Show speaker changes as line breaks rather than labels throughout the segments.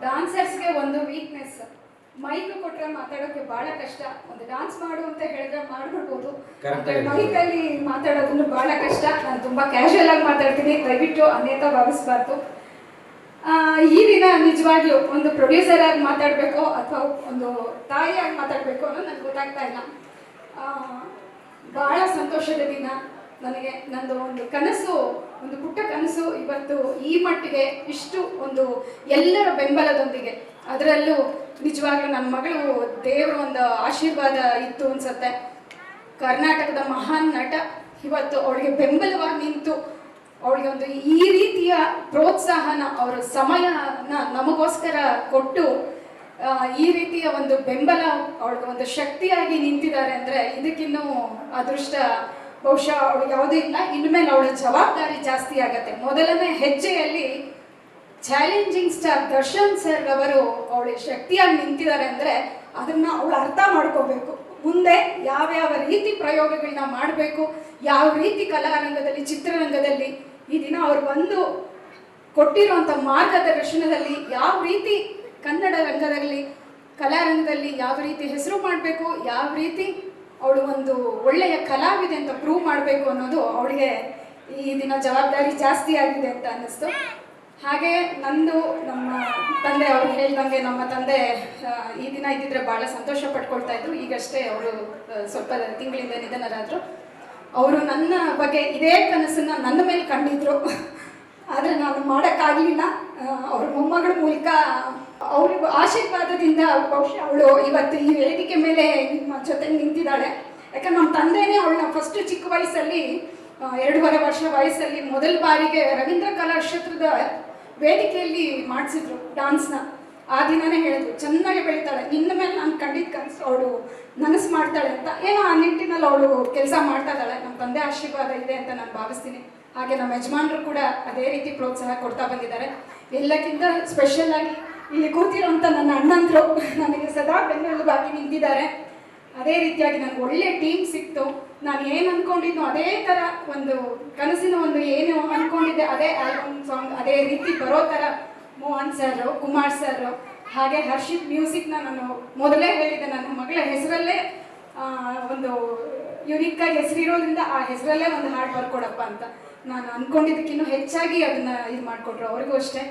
ಡಾನ್ಸರ್ಸ್ಗೆ ಒಂದು weakness mic ಕೊಟ್ರೆ ಮಾತಾಡೋಕೆ ಬಹಳ ಕಷ್ಟ. ಒಂದು ಡಾನ್ಸ್ ಮಾಡು ಅಂತ ಹೇಳಿದ್ರೆ ಮಾಡ್ಬಿಡ್ಬೋದು.
ಮೈಕ್ ಅಲ್ಲಿ
ಮೈಕಲ್ಲಿ ಮಾತಾಡೋದನ್ನು ಬಹಳ ಕಷ್ಟ. ನಾನು ತುಂಬಾ ಕ್ಯಾಶುಯಲ್ ಆಗಿ ಮಾತಾಡ್ತೀನಿ. ದಯವಿಟ್ಟು ಅನ್ಯತಾ ಭಾವಿಸ್ಬಾರ್ದು. ಆ, ಈ ದಿನ ನಿಜವಾಗ್ಲೂ ಒಂದು ಪ್ರೊಡ್ಯೂಸರ್ ಆಗಿ ಮಾತಾಡಬೇಕು ಅಥವಾ ಒಂದು ತಾಯಿಯಾಗಿ ಮಾತಾಡಬೇಕು ಅನ್ನೋದು ನನಗೆ ಗೊತ್ತಾಗ್ತಾ ಇಲ್ಲ. ಬಹಳ ಸಂತೋಷದ ದಿನ. ನನಗೆ ನಂದು ಒಂದು ಕನಸು ಒಂದು ಪುಟ್ಟ ಕನಸು ಇವತ್ತು ಈ ಮಟ್ಟಿಗೆ ಇಷ್ಟು ಒಂದು ಎಲ್ಲರ ಬೆಂಬಲದೊಂದಿಗೆ. ಅದರಲ್ಲೂ ನಿಜವಾಗ್ಲೂ ನನ್ನ ಮಗಳು ದೇವರ ಒಂದು ಆಶೀರ್ವಾದ ಇತ್ತು ಅನ್ಸತ್ತೆ. ಕರ್ನಾಟಕದ ಮಹಾನ್ ನಟ, ಇವತ್ತು ಅವಳಿಗೆ ಬೆಂಬಲವಾಗಿ ನಿಂತು ಅವಳಿಗೆ ಒಂದು ಈ ರೀತಿಯ ಪ್ರೋತ್ಸಾಹನ ಅವರ ಸಮಯನ ನಮಗೋಸ್ಕರ ಕೊಟ್ಟು ಈ ರೀತಿಯ ಒಂದು ಬೆಂಬಲ ಅವಳಿಗೆ ಒಂದು ಶಕ್ತಿಯಾಗಿ ನಿಂತಿದ್ದಾರೆ ಅಂದ್ರೆ ಇದಕ್ಕಿನ್ನೂ ಅದೃಷ್ಟ ಬಹುಶಃ ಅವಳಿಗೆ ಯಾವುದೂ ಇಲ್ಲ, ಇನ್ಮೇಲೆ ಅವಳ ಜವಾಬ್ದಾರಿ ಜಾಸ್ತಿ ಆಗತ್ತೆ. ಮೊದಲನೇ ಹೆಜ್ಜೆಯಲ್ಲಿ ಚಾಲೆಂಜಿಂಗ್ ಸ್ಟಾರ್ ದರ್ಶನ್ ಸರ್ ಅವರು ಅವಳ ಶಕ್ತಿಯಾಗಿ ನಿಂತಿದ್ದಾರೆ ಅಂದ್ರೆ ಅದನ್ನ ಅವಳು ಅರ್ಥ ಮಾಡ್ಕೋಬೇಕು. ಮುಂದೆ ಯಾವ್ಯಾವ ರೀತಿ ಪ್ರಯೋಗಗಳನ್ನ ಮಾಡಬೇಕು, ಯಾವ ರೀತಿ ಕಲಾರಂಗದಲ್ಲಿ, ಚಿತ್ರರಂಗದಲ್ಲಿ ಈ ದಿನ ಅವರು ಬಂದು ಕೊಟ್ಟಿರುವಂಥ ಮಾರ್ಗದರ್ಶನದಲ್ಲಿ ಯಾವ ರೀತಿ ಕನ್ನಡ ರಂಗದಲ್ಲಿ, ಕಲಾರಂಗದಲ್ಲಿ ಯಾವ ರೀತಿ ಹೆಸರು ಮಾಡಬೇಕು, ಯಾವ ರೀತಿ ಅವಳು ಒಂದು ಒಳ್ಳೆಯ ಕಲಾವಿದೆ ಅಂತ ಪ್ರೂವ್ ಮಾಡಬೇಕು ಅನ್ನೋದು ಅವಳಿಗೆ ಈ ದಿನ ಜವಾಬ್ದಾರಿ ಜಾಸ್ತಿ ಆಗಿದೆ ಅಂತ ಅನ್ನಿಸ್ತು. ಹಾಗೆ ನಂದು ನಮ್ಮ ತಂದೆ ಅವ್ರು ಹೇಳ್ದಂಗೆ ನಮ್ಮ ತಂದೆ ಈ ದಿನ ಇದ್ದಿದ್ರೆ ಬಹಳ ಸಂತೋಷ ಪಡ್ಕೊಳ್ತಾ ಇದ್ರು. ಈಗಷ್ಟೇ ಅವರು ಸ್ವಲ್ಪ ತಿಂಗಳಿಂದ ನಿಧನರಾದರು. ಅವರು ನನ್ನ ಬಗ್ಗೆ ಇದೇ ಕನಸನ್ನು ನನ್ನ ಮೇಲೆ ಕಂಡಿದ್ರು. ಮಾಡೋಕ್ಕಾಗಲಿಲ್ಲ. ಅವ್ರ ಮೊಮ್ಮಗಳ ಮೂಲಕ ಅವ್ರ ಆಶೀರ್ವಾದದಿಂದ ಬಹುಶಃ ಅವಳು ಇವತ್ತು ಈ ವೇದಿಕೆ ಮೇಲೆ ನಿಮ್ಮ ಜೊತೆ ನಿಂತಿದ್ದಾಳೆ. ಯಾಕಂದ್ರೆ ನಮ್ಮ ತಂದೆನೇ ಅವಳನ್ನ ಫಸ್ಟ್ ಚಿಕ್ಕ ವಯಸ್ಸಲ್ಲಿ ಎರಡೂವರೆ ವರ್ಷ ವಯಸ್ಸಲ್ಲಿ ಮೊದಲ ಬಾರಿಗೆ ರವೀಂದ್ರ ಕಲಾಕ್ಷೇತ್ರದ ವೇದಿಕೆಯಲ್ಲಿ ಮಾಡಿಸಿದ್ರು ಡಾನ್ಸ್ನ ಆ ದಿನನೇ ಹೇಳಿದ್ರು, ಚೆನ್ನಾಗಿ ಬೆಳಿತಾಳೆ, ನಿನ್ನ ಮೇಲೆ ನಾನು ಕಂಡಿದ್ದ ಕನಸು ಅವಳು ನನಸು ಮಾಡ್ತಾಳೆ ಅಂತ. ಏನೋ ಆ ನಿಟ್ಟಿನಲ್ಲಿ ಅವಳು ಕೆಲಸ ಮಾಡ್ತಾ ಇದ್ದಾಳೆ, ನಮ್ಮ ತಂದೆ ಆಶೀರ್ವಾದ ಇದೆ ಅಂತ ನಾನು ಭಾವಿಸ್ತೀನಿ. ಹಾಗೆ ನಮ್ಮ ಯಜಮಾನರು ಕೂಡ ಅದೇ ರೀತಿ ಪ್ರೋತ್ಸಾಹ ಕೊಡ್ತಾ ಬಂದಿದ್ದಾರೆ. ಎಲ್ಲಕ್ಕಿಂತ ಸ್ಪೆಷಲ್ ಆಗಿ ಇಲ್ಲಿ ಕೂತಿರೋಂಥ ನನ್ನ ಅಣ್ಣಂದರು, ನನಗೆ ಸದಾ ಬೆನ್ನೆಲುಬಾಗಿ ನಿಂತಿದ್ದಾರೆ. ಅದೇ ರೀತಿಯಾಗಿ ನನಗೆ ಒಳ್ಳೆ ಟೀಮ್ ಸಿಕ್ತು. ನಾನು ಏನು ಅಂದ್ಕೊಂಡಿದ್ನೋ ಅದೇ ಥರ ಒಂದು ಕನಸಿನ ಒಂದು ಏನು ಅನ್ಕೊಂಡಿದ್ದೆ, ಅದೇ ಆಲ್ಬಮ್ ಸಾಂಗ್ ಅದೇ ರೀತಿ ಬರೋ ಥರ ಮೋಹನ್ ಸರ್ ಕುಮಾರ್ ಸರ್ ಹಾಗೆ ಹರ್ಷಿತ್ ಮ್ಯೂಸಿಕ್ನ ನಾನು ಮೊದಲೇ ಹೇಳಿದೆ. ನನ್ನ ಮಗಳ ಹೆಸರಲ್ಲೇ ಒಂದು ಯುನಿಕ್ ಆಗಿ ಹೆಸರಿರೋದ್ರಿಂದ ಆ ಹೆಸರಲ್ಲೇ ಒಂದು ಹಾಡು ಬರ್ಕೊಡಪ್ಪ ಅಂತ ನಾನು ಅಂದ್ಕೊಂಡಿದ್ದಕ್ಕಿನ್ನೂ ಹೆಚ್ಚಾಗಿ ಅದನ್ನ ಇದು ಮಾಡಿಕೊಟ್ರು ಅವ್ರಿಗೂ ಅಷ್ಟೇ.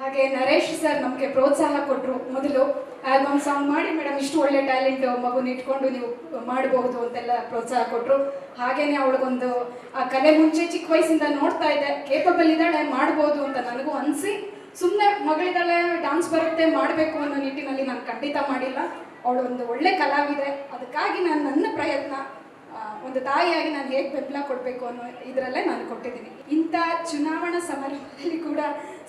ಹಾಗೆ ನರೇಶ್ ಸರ್ ನಮಗೆ ಪ್ರೋತ್ಸಾಹ ಕೊಟ್ಟರು ಮೊದಲು. ಆಲ್ಬಮ್ ಸಾಂಗ್ ಮಾಡಿ ಮೇಡಮ್ ಇಷ್ಟು ಒಳ್ಳೆ ಟ್ಯಾಲೆಂಟ್ ಮಗುನ ಇಟ್ಕೊಂಡು ನೀವು ಮಾಡಬಹುದು ಅಂತೆಲ್ಲ ಪ್ರೋತ್ಸಾಹ ಕೊಟ್ಟರು ಹಾಗೇನೆ ಅವಳಿಗೊಂದು ಆ ಕಲೆ ಮುಂಚೆ ಚಿಕ್ಕ ವಯಸ್ಸಿಂದ ನೋಡ್ತಾ ಇದ್ದೆ. ಕೇಪಬಲ್ ಇದ್ದಾಳೆ, ಮಾಡ್ಬೋದು ಅಂತ ನನಗೂ ಅನಿಸಿ ಸುಮ್ಮನೆ ಮಗಳಿದ್ದಾಳೆ ಡಾನ್ಸ್ ಬರುತ್ತೆ, ಮಾಡಬೇಕು ಅನ್ನೋ ನಿಟ್ಟಿನಲ್ಲಿ ನಾನು ಖಂಡಿತ ಮಾಡಿಲ್ಲ. ಅವಳು ಒಂದು ಒಳ್ಳೆ ಕಲಾವಿದೆ. ಅದಕ್ಕಾಗಿ ನಾನು ನನ್ನ ಪ್ರಯತ್ನ ಒಂದು ತಾಯಿಯಾಗಿ ನಾನು ಹೇಗೆ ಬೆಂಬಲ ಕೊಡಬೇಕು ಅನ್ನೋ ಇದರಲ್ಲೇ ನಾನು ಕೊಟ್ಟಿದ್ದೀನಿ. ಇಂಥ ಚುನಾವಣಾ ಸಮಾರಂಭದಲ್ಲಿ ಕೂಡ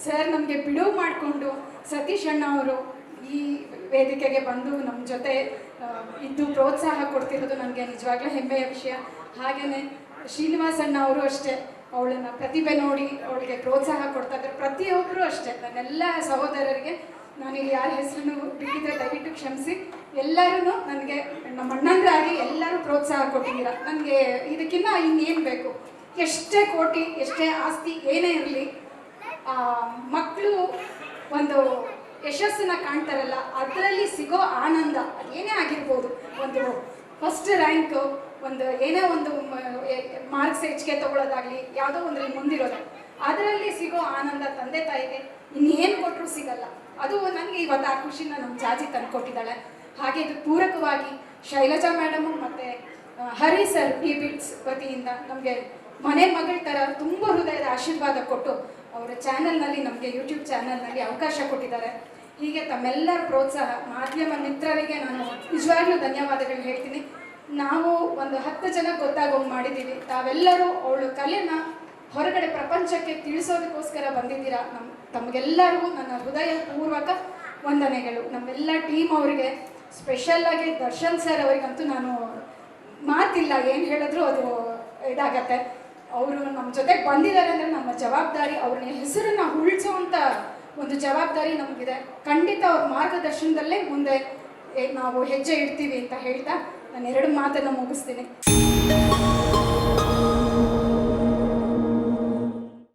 ಸರ್ ನಮಗೆ ಬಿಡುವು ಮಾಡಿಕೊಂಡು ಸತೀಶ್ ಅಣ್ಣ ಅವರು ಈ ವೇದಿಕೆಗೆ ಬಂದು ನಮ್ಮ ಜೊತೆ ಇದ್ದು ಪ್ರೋತ್ಸಾಹ ಕೊಡ್ತಿರೋದು ನನಗೆ ನಿಜವಾಗ್ಲೂ ಹೆಮ್ಮೆಯ ವಿಷಯ. ಹಾಗೆಯೇ ಶ್ರೀನಿವಾಸಣ್ಣ ಅವರು ಅಷ್ಟೇ, ಅವಳನ್ನ ಪ್ರತಿಭೆ ನೋಡಿ ಅವಳಿಗೆ ಪ್ರೋತ್ಸಾಹ ಕೊಡ್ತಾ ಇದ್ದಾರೆ. ಪ್ರತಿಯೊಬ್ಬರು ಅಷ್ಟೇ, ನನ್ನೆಲ್ಲ ಸಹೋದರರಿಗೆ ನಾನು ಇಲ್ಲಿ ಯಾರ ಹೆಸರನ್ನು ಬಿಟ್ಟಿದ್ರೆ ದಯವಿಟ್ಟು ಕ್ಷಮಿಸಿ. ಎಲ್ಲರೂ ನನಗೆ, ನಮ್ಮ ಅಣ್ಣಂದ್ರಾಗಿ ಎಲ್ಲರೂ ಪ್ರೋತ್ಸಾಹ ಕೊಟ್ಟಿದ್ದೀರ. ನನಗೆ ಇದಕ್ಕಿಂತ ಇನ್ನೇನು ಬೇಕು? ಎಷ್ಟೇ ಕೋಟಿ, ಎಷ್ಟೇ ಆಸ್ತಿ ಏನೇ ಇರಲಿ ಮಕ್ಕಳು ಒಂದು ಯಶಸ್ಸನ್ನ ಕಾಣ್ತಾರಲ್ಲ, ಅದರಲ್ಲಿ ಸಿಗೋ ಆನಂದ ಏನೇ ಆಗಿರ್ಬೋದು. ಒಂದು ಫಸ್ಟ್ ರ್ಯಾಂಕು ಒಂದು ಏನೇ ಒಂದು ಮಾರ್ಕ್ಸ್ ಹೆಚ್ಚಿಗೆ ತಗೊಳ್ಳೋದಾಗಲಿ ಯಾವುದೋ ಒಂದ್ರಲ್ಲಿ ಮುಂದಿರೋದು. ಅದರಲ್ಲಿ ಸಿಗೋ ಆನಂದ ತಂದೆ ತಾಯಿಗೆ ಇನ್ನೇನು ಕೊಟ್ಟರು ಸಿಗಲ್ಲ. ಅದು ನನಗೆ ಇವತ್ತು ಆ ಖುಷಿನ ನಮ್ಮ ಜಾಜಿ ತಂದುಕೊಟ್ಟಿದ್ದಾಳೆ. ಹಾಗೆ ಇದು ಪೂರಕವಾಗಿ ಶೈಲಜಾ ಮೇಡಮು ಮತ್ತು ಹರಿ ಸರ್ ಟಿ ಬಿಟ್ಸ್ ವತಿಯಿಂದ ನಮಗೆ ಮನೆ ಮಗಳ ಥರ ತುಂಬ ಹೃದಯದ ಆಶೀರ್ವಾದ ಕೊಟ್ಟು, ಅವರ ಚಾನಲ್ನಲ್ಲಿ ನಮಗೆ ಯೂಟ್ಯೂಬ್ ಚಾನಲ್ನಲ್ಲಿ ಅವಕಾಶ ಕೊಟ್ಟಿದ್ದಾರೆ. ಹೀಗೆ ತಮ್ಮೆಲ್ಲರ ಪ್ರೋತ್ಸಾಹ ಮಾಧ್ಯಮ ಮಿತ್ರರಿಗೆ ನಾನು ನಿಜವಾಗ್ಲೂ ಧನ್ಯವಾದಗಳು ಹೇಳ್ತೀನಿ. ನಾವು ಒಂದು ಹತ್ತು ಜನ ಗೊತ್ತಾಗೋಂಗೆ ಮಾಡಿದ್ದೀವಿ. ತಾವೆಲ್ಲರೂ ಅವಳು ಕಲೆನ ಹೊರಗಡೆ ಪ್ರಪಂಚಕ್ಕೆ ತಿಳಿಸೋದಕ್ಕೋಸ್ಕರ ಬಂದಿದ್ದೀರಾ? ನಮ್ಮ ತಮಗೆಲ್ಲರಿಗೂ ನನ್ನ ಹೃದಯ ಪೂರ್ವಕ ವಂದನೆಗಳು. ನಮ್ಮೆಲ್ಲ ಟೀಮ್ ಅವರಿಗೆ, ಸ್ಪೆಷಲ್ ಆಗಿ ದರ್ಶನ್ ಸರ್ ಅವರಿಗಂತೂ ನಾನು ಮಾತಿಲ್ಲ, ಏನು ಹೇಳಿದ್ರು ಅದು ಇದಾಗತ್ತೆ. ಅವರು ನಮ್ಮ ಜೊತೆಗೆ ಬಂದಿದ್ದಾರೆ ಅಂದರೆ ನಮ್ಮ ಜವಾಬ್ದಾರಿ ಅವ್ರನ್ನ ಹೆಸರನ್ನ ಉಳಿಸುವಂಥ ಒಂದು ಜವಾಬ್ದಾರಿ ನಮಗಿದೆ. ಖಂಡಿತ ಅವ್ರ ಮಾರ್ಗದರ್ಶನದಲ್ಲೇ ಮುಂದೆ ನಾವು ಹೆಜ್ಜೆ ಇಡ್ತೀವಿ ಅಂತ ಹೇಳ್ತಾ ನಾನು ಎರಡು ಮಾತನ್ನು ಮುಗಿಸ್ತೀನಿ.